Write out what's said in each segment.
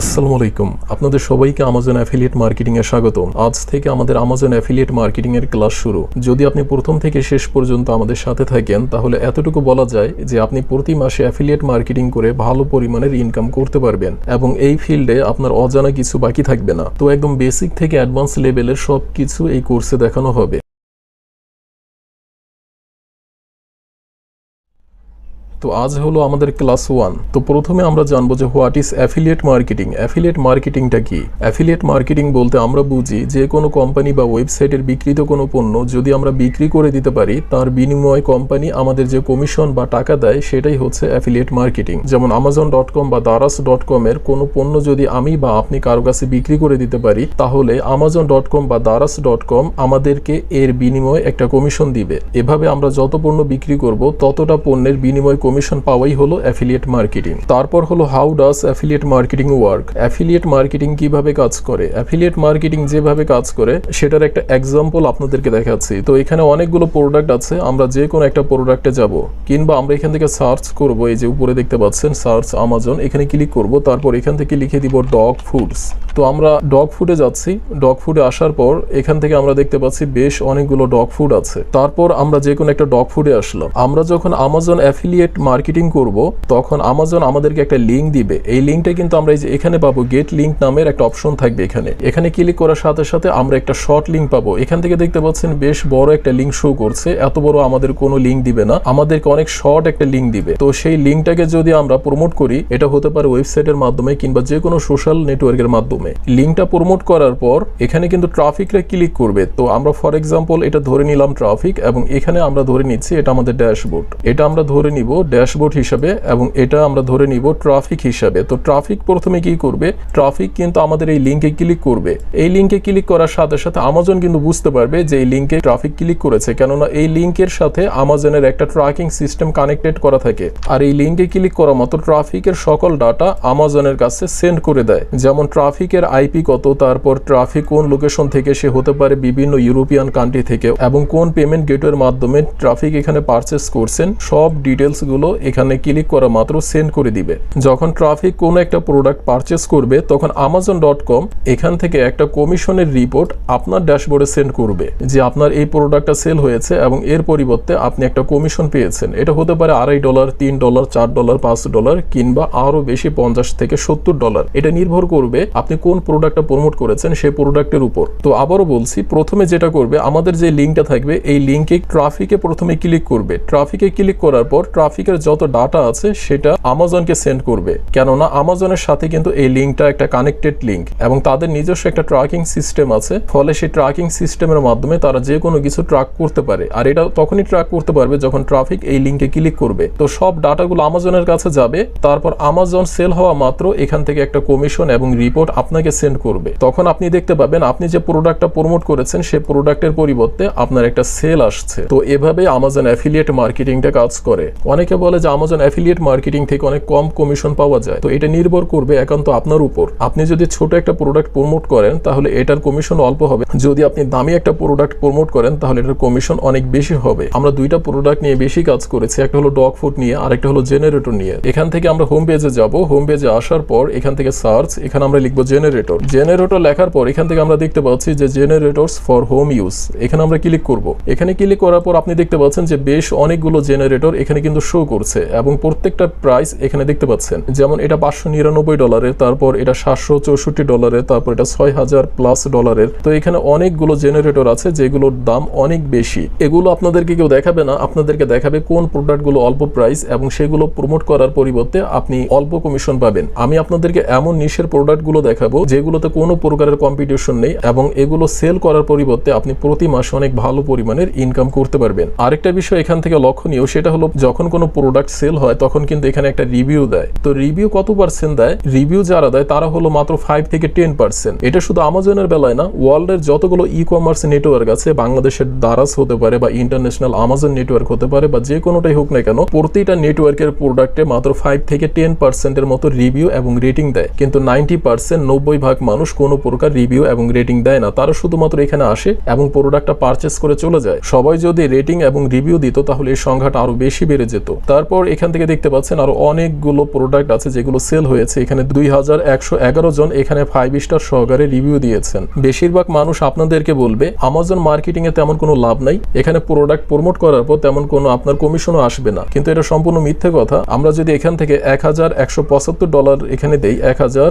আসসালামু আলাইকুম। আপনাদের সবাইকে আমাজন অ্যাফিলিয়েট মার্কেটিং এ স্বাগতম। আজ থেকে আমাদের আমাজন অ্যাফিলিয়েট মার্কেটিং এর ক্লাস শুরু। যদি আপনি প্রথম থেকে শেষ পর্যন্ত আমাদের সাথে থাকেন, তাহলে এতটুকু বলা যায় যে আপনি প্রতি মাসে অ্যাফিলিয়েট মার্কেটিং করে ভালো পরিমাণের ইনকাম করতে পারবেন এবং এই ফিল্ডে আপনার অজানা কিছু বাকি থাকবে না। তো একদম বেসিক থেকে অ্যাডভান্স লেভেলের সব কিছু এই কোর্সে দেখানো হবে। তো আজ হলো আমাদের ক্লাস ওয়ান। তো প্রথমে আমরা জানব যে what is affiliate marketing? Affiliate মার্কেটিংটা কি? অ্যাফিলিয়েট মার্কেটিং বলতে আমরা বুঝি যে কোনো কোম্পানি বা ওয়েবসাইটের বিক্রিত কোনো পণ্য যদি আমরা বিক্রি করে দিতে পারি, তার বিনিময়ে কোম্পানি আমাদের যে কমিশন বা টাকা দেয়, সেটাই হচ্ছে অ্যাফিলিয়েট মার্কেটিং। যেমন আমাজন ডট কম বা দারাস ডট কম এর কোনো পণ্য যদি আমি বা আপনি কারও কাছে বিক্রি করে দিতে পারি, তাহলে আমাজন ডট কম বা দারাস ডট কম আমাদেরকে এর বিনিময়ে একটা কমিশন দিবে। এভাবে আমরা যত পণ্য বিক্রি করব, ততটা পণ্যের বিনিময় কমিশন পাওয়াই হলো অ্যাফিলিয়েট মার্কেটিং তারপর হলো how does affiliate marketing work affiliate marketing কীভাবে কাজ করে? অ্যাফিলিয়েট মার্কেটিং যেভাবে কাজ করে, সেটার একটা এক্সাম্পল আপনাদেরকে দেখাচ্ছি। তো এখানে অনেকগুলো প্রোডাক্ট আছে, আমরা যে কোনো একটা প্রোডাক্টে যাব, কিংবা আমরা এখান থেকে সার্চ করব, এই যে উপরে দেখতে পাচ্ছেন সার্চ আমাজন এখানে ক্লিক করব, তারপর এখান থেকে লিখে দিব ডগ ফুডস তো আমরা ডগ ফুডে যাচ্ছি ডগ ফুডে আসার পর এখান থেকে আমরা দেখতে পাচ্ছি বেশ অনেকগুলো ডগ ফুড আছে। তারপর আমরা যে কোনো একটা ডগ ফুডে আসলাম। আমরা যখন আমাজন অ্যাফিলিয়েট মার্কেটিং করব, তখন আমাজন আমাদেরকে একটা লিঙ্ক দিবে। এই লিঙ্কটা কিন্তু আমরা এই যে এখানে পাবো গেট লিঙ্ক নামের একটা অপশন থাকবে এখানে। এখানে ক্লিক করার সাথে সাথে আমরা একটা শর্ট লিঙ্ক পাবো। এখান থেকে দেখতে পাচ্ছেন বেশ বড় একটা লিঙ্ক শো করছে। এত বড় আমাদের কোনো লিঙ্ক দিবে না। আমাদেরকে অনেক শর্ট একটা লিঙ্ক দিবে। তো সেই লিঙ্কটাকে যদি আমরা প্রমোট করি, এটা হতে পারে ওয়েবসাইটের মাধ্যমে কিংবা যে কোনো সোশ্যাল নেটওয়ার্কের মাধ্যমে। লিঙ্কটা প্রমোট করার পর, এখানে কিন্তু ট্রাফিকরা ক্লিক করবে। তো আমরা ফর এক্সাম্পল এটা ধরে নিলাম ট্রাফিক এবং এখানে আমরা ধরে নিচ্ছি এটা আমাদের ড্যাশবোর্ড এটা আমরা ধরে নিব ড্যাশবোর্ড হিসাবে এবং এটা আমরা ধরে নিব ট্রাফিক হিসাবে। তো ট্রাফিক প্রথমে কি করবে? ট্রাফিক কিন্তু আমাদের এই লিঙ্কে ক্লিক করবে। এই লিঙ্কে ক্লিক করার সাথে সাথে আমাজন কিন্তু বুঝতে পারবে যে এই লিঙ্কে ট্রাফিক ক্লিক করেছে, কেননা এই লিঙ্কের সাথে আমাজনের একটা ট্র্যাকিং সিস্টেম কানেক্টেড করা থাকে। আর এই লিঙ্কে ক্লিক করা মতো ট্রাফিকের সকল ডাটা আমাজনের কাছে সেন্ড করে দেয়। যেমন ট্রাফিকের আইপি কত, তারপর ট্রাফিক কোন লোকেশন থেকে সে হতে পারে বিভিন্ন ইউরোপিয়ান কান্ট্রি থেকে এবং কোন পেমেন্ট গেটওয়ের মাধ্যমে ট্রাফিক এখানে পারচেস করছেন, সব ডিটেলস গুলো এখানে ক্লিক করা মাত্র সেন্ড করে দিবে। যখন ট্রাফিক কোনো একটা প্রোডাক্ট পারচেস করবে, তখন আমাজন ডট কম এখান থেকে একটা কমিশনের রিপোর্ট আপনার ড্যাশবোর্ডে সেন্ড করবে যে আপনার এই প্রোডাক্টটা সেল হয়েছে এবং এর পরিবর্তে আপনি একটা কমিশন পেয়েছেন। এটা হতে পারে আড়াই ডলার তিন ডলার চার ডলার পাঁচ ডলার কিংবা আরও বেশি পঞ্চাশ থেকে সত্তর ডলার এটা নির্ভর করবে আপনি কোন প্রোডাক্টটা প্রমোট করেছেন সেই প্রোডাক্টের উপর। তো আবারও বলছি, প্রথমে যেটা করবে, আমাদের যে লিঙ্কটা থাকবে, এই লিঙ্কে ট্রাফিকে প্রথমে ক্লিক করবে। ট্রাফিকে ক্লিক করার পর ট্রাফিকের যত ডাটা আছে, সেটা আমাজনকে সেন্ড করবে। কেননা আমাজনের সাথে কিন্তু এই লিঙ্কটা একটা কানেক্টেড লিঙ্ক এবং তাদের নিজস্ব একটা ট্র্যাকিং সিস্টেম আছে। ফলে সেই ট্র্যাকিং সিস্টেমের মাধ্যমে তারা যে কোনো কিছু ট্র্যাক করতে পারে। আর এটা তখনই ট্র্যাক করতে পারবে যখন ট্রাফিক এই লিঙ্কে ক্লিক করবে। তো সব ডাটাগুলো আমাজনের কাছে যাবে, তারপর আমাজন সেল হওয়া মাত্র এখান থেকে একটা কমিশন এবং রিপোর্ট আপনাকে সেন্ড করবে। তখন আপনি দেখতে পাবেন, আপনি যে প্রোডাক্টটা প্রমোট করেছেন সেই প্রোডাক্টের পরিবর্তে আপনার একটা সেল আসছে। তো এভাবে আমাজন অ্যাফিলিয়েট মার্কেটিংটা কাজ করে। অনেকে বলে যে আমাজন অ্যাফিলিয়েট মার্কেটিং থেকে অনেক কম কমিশন পাওয়া যায়। তো এটা নির্ভর করবে একান্ত আপনার উপর। আপনি যদি ছোট একটা প্রোডাক্ট প্রমোট করেন, তাহলে এটার কমিশন অল্প হবে। যদি আপনি দামি একটা প্রোডাক্ট প্রমোট করেন, তাহলে এটার কমিশন অনেক বেশি হবে। আমরা দুইটা প্রোডাক্ট নিয়ে বেশি কাজ করেছি। একটা হলো ডগ ফুড নিয়ে আর একটা হলো জেনারেটর নিয়ে। এখান থেকে আমরা হোম পেজে যাব। হোম পেজে আসার পর এখান থেকে সার্চ এখানে আমরা লিখব জেনারেটর জেনারেটর লেখার পর এখান থেকে আমরা দেখতে পাচ্ছি যে জেনারেটরস ফর হোম ইউজ এখানে আমরা ক্লিক করব। এখানে ক্লিক করার পর আপনি দেখতে পাচ্ছেন যে বেশ অনেকগুলো জেনারেটর এখানে কিন্তু শো করছে এবং প্রত্যেকটা প্রাইস এখানে দেখতে পাচ্ছেন। যেমন এটা পাঁচশো নিরানব্বই ডলারের, তারপর এটা সাতশো চৌষট্টি ডলারের, তারপর এটা ছয় হাজার প্লাস ডলারের। তো এখানে অনেকগুলো জেনারেটর আছে যেগুলোর দাম অনেক বেশি। এগুলো আপনাদেরকে কেউ দেখাবে না, আপনাদেরকে দেখাবে কোন প্রোডাক্টগুলো অল্প প্রাইস এবং সেগুলো প্রমোট করার পরিবর্তে আপনি অল্প কমিশন পাবেন। আমি আপনাদেরকে এমন নিশের প্রোডাক্টগুলো দেখাবো যেগুলোতে কোনো প্রকারের কম্পিটিশন নেই এবং এগুলো সেল করার পরিবর্তে আপনি প্রতি মাসে অনেক ভালো পরিমাণের ইনকাম করতে পারবেন। আরেকটা বিষয় এখান থেকে লক্ষণীয়, সেটা হলো যখন কোনো প্রোডাক্ট সেল হয়, তখন কিন্তু এখানে একটা রিভিউ দেয়। তো রিভিউ কত পার্সেন্ট দেয়? রিভিউ যারা দেয়, তারা হলো মাত্র ফাইভ থেকে টেন পার্সেন্ট এটা শুধু আমাজনের বেলায় না ওয়ার্ল্ডের যতগুলো ই কমার্স নেটওয়ার্ক আছে, বাংলাদেশের দারাস হতে পারে বা ইন্টারন্যাশনাল আমাজন নেটওয়ার্ক হতে পারে বা যে কোনোটাই হোক না কেন, প্রতিটা নেটওয়ার্কের প্রোডাক্টে মাত্র ফাইভ থেকে টেন পার্সেন্টের মতো রিভিউ এবং রেটিং দেয়। কিন্তু নাইনটি পার্সেন্ট নব্বই ভাগ মানুষ কোনো প্রকার রিভিউ এবং রেটিং দেয় না। তারা শুধুমাত্র এখানে আসে এবং প্রোডাক্টটা পারচেস করে চলে যায়। সবাই যদি রেটিং এবং রিভিউ দিত, তাহলে এই সংখ্যাটা আরও বেশি বেড়ে যেত। তারপর এখান থেকে দেখতে পাচ্ছেন আরও অনেকগুলো প্রোডাক্ট আছে যেগুলো সেল হয়েছে। এখানে দুই হাজার একশো এগারো জন এখানে ফাইভ স্টার সহকারে রিভিউ দিয়েছেন। বেশিরভাগ মানুষ আপনাদেরকে বলবে আমাজন মার্কেটিং এ তেমন কোনো লাভ নাই। এখানে প্রোডাক্ট প্রমোট করার পর তেমন কোনো আপনার কমিশনও আসবে না। কিন্তু এটা সম্পূর্ণ মিথ্যে কথা। আমরা যদি এখান থেকে এক হাজার একশো পঁচাত্তর ডলার এখানে দেই, এক হাজার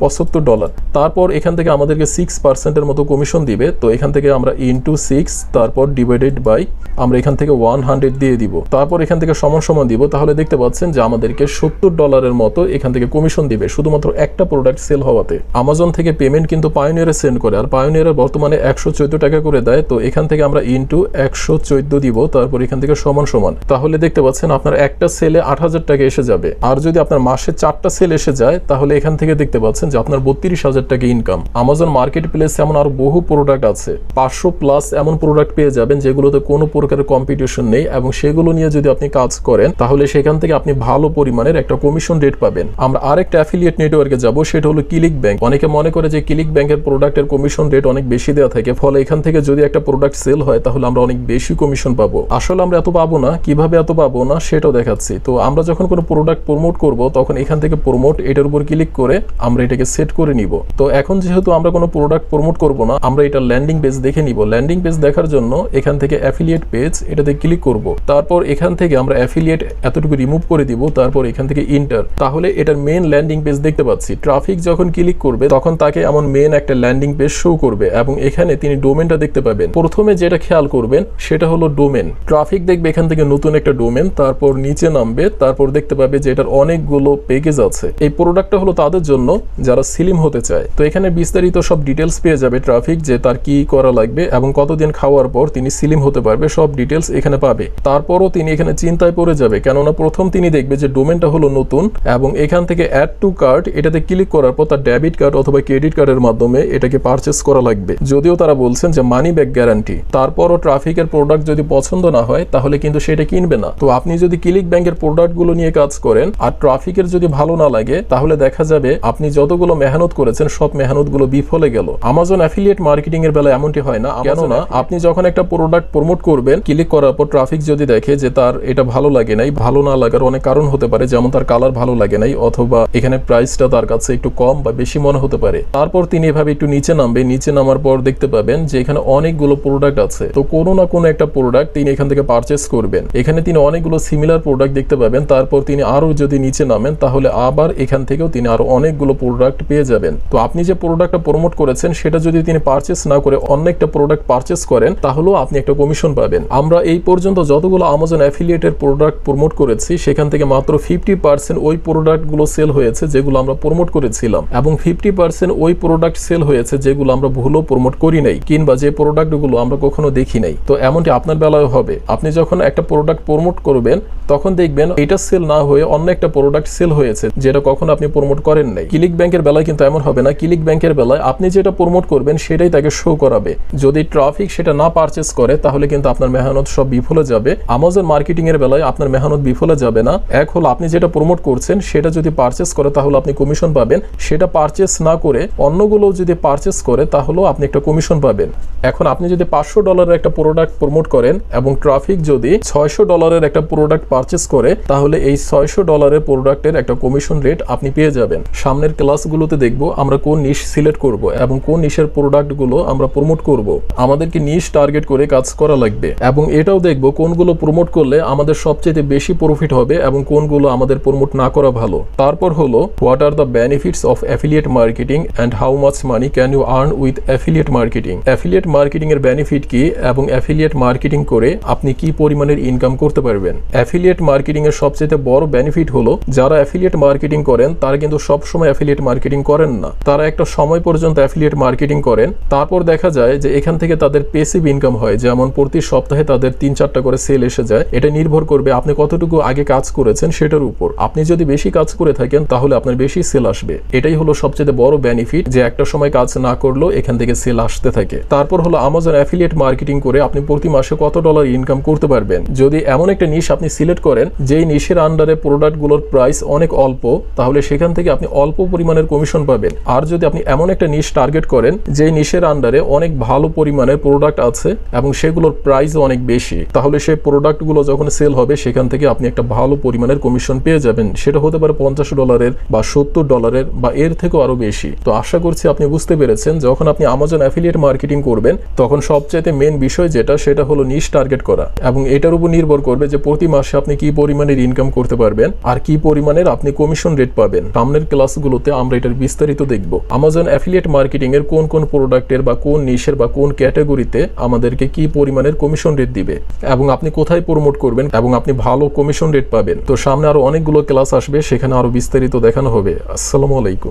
পঁচাত্তর ডলার তারপর এখান থেকে আমাদেরকে সিক্স পার্সেন্টের মতো কমিশন দিবে। তো এখান থেকে আমরা ইন্টু সিক্স তারপর ডিভাইডেড বাই আমরা এখান থেকে ওয়ান হান্ড্রেড দিয়ে দিব। তারপর এখান থেকে সমান সমান দিব, তাহলে দেখতে পাচ্ছেন যে আমাদেরকে সত্তর ডলারের মতো এখান থেকে কমিশন দিবে। শুধুমাত্র একটা প্রোডাক্ট সেল হওয়াতে। আমাজন থেকে পেমেন্ট কিন্তু পায়োনিয়ারে সেন্ড করে, আর পায়োনিয়ারে বর্তমানে একশো চোদ্দ টাকা করে দেয়। তো এখান থেকে আমরা ইন্টু একশো চোদ্দ দিব, তারপর এখান থেকে সমান সমান। তাহলে দেখতে পাচ্ছেন আপনার একটা সেলে আট হাজার টাকা এসে যাবে। আর যদি আপনার মাসে চারটা সেল এসে যায়, তাহলে এখান থেকে দেখতে পাচ্ছেন যে আপনার বত্রিশ হাজার টাকা ইনকাম আমাজন মার্কেট প্লেসে এমন আরও বহু প্রোডাক্ট আছে। পাঁচশো প্লাস এমন প্রোডাক্ট পেয়ে যাবেন যেগুলোতে কোনো প্রকারের কম্পিটিশন নেই, এবং সেগুলো নিয়ে যদি আপনি কাজ করেন, তাহলে সেখান থেকে আপনি ভালো পরিমাণের একটা কমিশন রেট পাবেন। আমরা আরেকটা অ্যাফিলিয়েট নেটওয়ার্কে যাব, সেটা হলো ক্লিক ব্যাংক অনেকে মনে করে যে ক্লিক ব্যাংকের প্রোডাক্টের কমিশন রেট অনেক বেশি দেওয়া থাকে, ফলে এখান থেকে যদি একটা প্রোডাক্ট সেল হয়, তাহলে আমরা অনেক বেশি কমিশন পাবো। আসলে আমরা এত পাবো না, কীভাবে এত পাবো না, সেটাও দেখাচ্ছি। তো আমরা যখন কোনো প্রোডাক্ট প্রমোট করব, তখন এখান থেকে প্রমোট এটার উপর ক্লিক করে আমরা এটাকে সেট করে নিব। তো এখন যেহেতু আমরা কোনো প্রোডাক্ট প্রমোট করব না, আমরা এটা ল্যান্ডিং পেজ দেখে নিব। ল্যান্ডিং পেজ দেখার জন্য এখান থেকে অ্যাফিলিয়েট পেজ এটাতে ক্লিক করব। তারপর এখান থেকে আমরা অ্যাফিলিয়েট এতটুকু রিমুভ করে দিব, তারপর এখান থেকে ইন্টার তাহলে এটার মেন ল্যান্ডিং পেজ দেখতে পাচ্ছি। ট্রাফিক যখন ক্লিক করবে, তখন তাকে এমন মেন একটা ল্যান্ডিং পেজ শো করবে এবং এখানে তিনি ডোমেনটা দেখতে পাবেন। প্রথমে যেটা খেয়াল করবেন, সেটা হলো ডোমেন ট্রাফিক দেখবে এখান থেকে নতুন একটা ডোমেন তারপর নিচে নামবে, তারপর দেখতে পাবে যে এটার অনেকগুলো পেকেজ আছে। এই প্রোডাক্টটা হলো তাদের জন্য, যারা সিলিম হতে চায়। তো এখানে বিস্তারিত সব ডিটেলস পেয়ে যাবে ট্রাফিক যে তার কি করা লাগবে এবং কতদিন খাওয়ার পর তিনি সিলিম হতে পারবে, সব ডিটেলস এখানে পাবে। তারপরও তিনি এখানে চিন্তায় পড়ে যাবে কেননা প্রথম তিনি দেখবে যে ডোমেনটা হলো নতুন এবং এখান থেকে অ্যাড টু কার্ড এটাতে ক্লিক করার পর তার ডেবিট কার্ড অথবা ক্রেডিট কার্ডের মাধ্যমে এটাকে পারচেস করা লাগবে। যদিও তারা বলছেন যে মানি ব্যাক গ্যারান্টি তারপরও ট্রাফিকের প্রোডাক্ট যদি পছন্দ না হয় তাহলে কিন্তু সেটা কিনবে না। তো আপনি যদি ক্লিক ব্যাংকের প্রোডাক্টগুলো নিয়ে কাজ করেন আর ট্রাফিকের যদি ভালো না লাগে তাহলে দেখা যাবে আপনি যতগুলো মেহনত করেছেন সব মেহনতগুলো বিফলে গেল। আমাজন অ্যাফিলিয়েট মার্কেটিং এর বেলা এমনটি হয় না। কেননা আপনি যখন একটা প্রোডাক্ট প্রমোট করবেন ক্লিক করার পর ট্রাফিক যদি দেখে যে তার এটা ভালো লাগে নাই, ভালো না লাগার অনেক কারণ হতে পারে, যেমন তার কালার ভালো লাগে নাই অথবা এখানে প্রাইসটা তার কাছে একটু কম বা বেশি মনে হতে পারে। তারপর তিনি এভাবে একটু নিচে নামবে, নিচে নামার পর দেখতে পাবেন যে এখানে অনেকগুলো প্রোডাক্ট আছে। তো কোনো না কোনো একটা প্রোডাক্ট তিনি এখান থেকে পারচেস করবেন। এখানে তিনি অনেকগুলো সিমিলার প্রোডাক্ট দেখতে পাবেন, তারপর তিনি আরও যদি নিচে নামেন, তাহলে আবার এখান থেকেও তিনি আরও অনেকগুলো প্রোডাক্ট পেয়ে যাবেন। তো আপনি যে প্রোডাক্টটা প্রমোট করেছেন, সেটা যদি তিনি পারচেস না করে অন্য একটা প্রোডাক্ট পারচেস করেন, তাহলেও আপনি একটা কমিশন পাবেন। আমরা এই পর্যন্ত যতগুলো আমাজন অ্যাফিলিয়েটের প্রোডাক্ট প্রমোট করেছি, সেখান থেকে মাত্র ফিফটি পার্সেন্ট ওই প্রোডাক্টগুলো সেল হয়েছে যেগুলো আমরা প্রমোট করেছিলাম এবং ফিফটি পার্সেন্ট ওই প্রোডাক্ট সেল হয়েছে যেগুলো আমরা ভুলও প্রমোট করি নাই কিংবা যে প্রোডাক্টগুলো আমরা কখনো দেখি নাই। তো এমনটি আপনার বেলায় হবে। আপনি যখন একটা প্রোডাক্ট প্রমোট করবেন, তখন দেখবেন এটা সেল না হয়ে অন্য একটা প্রোডাক্ট সেল হয়েছে, যেটা কখনো আপনি প্রমোট করেন নাই। ক্লিক ব্যাংকের বেলায় কিন্তু এমন হবে না। ক্লিক ব্যাংকের বেলায় আপনি যেটা প্রমোট করবেন, সেটাই তাকে শো করাবে। যদি ট্রাফিক সেটা না পারচেস করে, তাহলে কিন্তু আপনার মেহনত সব বিফলে যাবে। আমাজন মার্কেটিং এর বেলায় আপনার মেহনত বিফলে যাবে না। এক হলো আপনি যেটা প্রমোট করছেন, সেটা যদি পারচেস করে, তাহলে আপনি কমিশন পাবেন। সেটা পারচেস না করে অন্যগুলো যদি পারচেস করে, তাহলেও আপনি একটা কমিশন পাবেন। এখন আপনি যদি পাঁচশো ডলারের একটা প্রোডাক্ট প্রমোট করেন এবং ট্রাফিক যদি ছয়শো ডলারের একটা প্রোডাক্ট পারচেস করে, তাহলে এই ছয়শো ডলারের প্রোডাক্টের একটা কমিশন রেট আপনি পেয়ে যাবেন। সামনের ক্লাসগুলোতে দেখব আমরা কোন নিশ সিলেক্ট করব এবং কোন নিশের প্রোডাক্টগুলো আমরা প্রমোট করব। আমাদেরকে নিশ টার্গেট করে কাজ করা লাগবে এবং এটাও দেখব কোনগুলো প্রমোট করলে আমাদের সবচেয়ে বেশি প্রফিট হবে এবং কোনগুলো আমাদের প্রমোট না করা ভালো। তারপর হলো what are the benefits of affiliate marketing and how much money can you earn with affiliate marketing affiliate marketing এর বেনিফিট কি এবং অ্যাফিলিয়েট মার্কেটিং করে আপনি কি পরিমাণের ইনকাম করতে পারবেন? অ্যাফিলিয়েট মার্কেটিং এর সবচেয়ে বড় বেনিফিট হলো, যারা অ্যাফিলিয়েট মার্কেটিং করেন, তারা কিন্তু সবসময় অ্যাফিলিয়েট মার্কেটিং করেন না। তারা একটা সময় পর্যন্ত অ্যাফিলিয়েট মার্কেটিং করেন, তারপর দেখা যায় যে এখান থেকে তাদের পেসিভ ইনকাম হয়। যেমন প্রতি সপ্তাহে তাদের তিন চারটা করে সেল এসে যায়। এটা নির্ভর করবে, আপনি কতটুকু আগে কাজ করেছেন সেটার উপর। আপনি যদি বেশি কাজ করে থাকেন, তাহলে আপনার বেশি সেল আসবে। এটাই হলো সবচেয়ে বড় বেনিফিট যে একটা সময় কাজ না করলেও এখান থেকে সেল আসতে থাকে। তারপর হলো আমাজন অ্যাফিলিয়েট মার্কেটিং করে আপনি প্রতি মাসে কত ডলার ইনকাম করতে পারবেন। যদি এমন একটা নিশ আপনি সিলেক্ট করেন, যেই নিশের আন্ডারে প্রোডাক্টগুলোর প্রাইস অনেক অল্প, তাহলে সেখান থেকে আপনি অল্প পরিমাণের কমিশন পাবেন। আর যদি আপনি এমন একটা নিশ টার্গেট করেন যে নিশের আন্ডারে অনেক ভালো পরিমাণের প্রোডাক্ট আছে এবং সেগুলোর প্রাইস অনেক বেশি, তাহলে সেই প্রোডাক্টগুলো যখন সেল হবে, সেখান থেকে আপনি একটা ভালো পরিমাণের কমিশন পেয়ে যাবেন। সেটা হতে পারে পঞ্চাশ ডলারের বা সত্তর ডলারের বা এর থেকেও আরও বেশি। তো আশা করছি আপনি বুঝতে পেরেছেন, যখন আপনি আমাজন অ্যাফিলিয়েট মার্কেটিং করবেন, তখন সবচাইতে মেন বিষয় যেটা, সেটা হলো নিশ টার্গেট করা। এবং এটার উপর নির্ভর করবে যে প্রতি মাসে আপনি কি পরিমাণের ইনকাম করতে পারবেন আর কি পরিমাণের আপনি কমিশন রেট পাবেন। সামনের ক্লাসগুলোতে আমরা এটার বিস্তারিত দেখব। আমাজন অ্যাফিলিয়েট মার্কেটিং এর কোন কোন প্রোডাক্টের বা কোন নিশের বা কোন ক্যাটাগরিতে আমাদেরকে কি পরিমাণের কমিশন রেট দিবে এবং আপনি কোথায় প্রমোট করবেন এবং আপনি ভালো কমিশন রেট পাবেন। তো সামনে আরও অনেকগুলো ক্লাস আসবে, সেখানে আরও বিস্তারিত দেখানো হবে। আসসালামু আলাইকুম।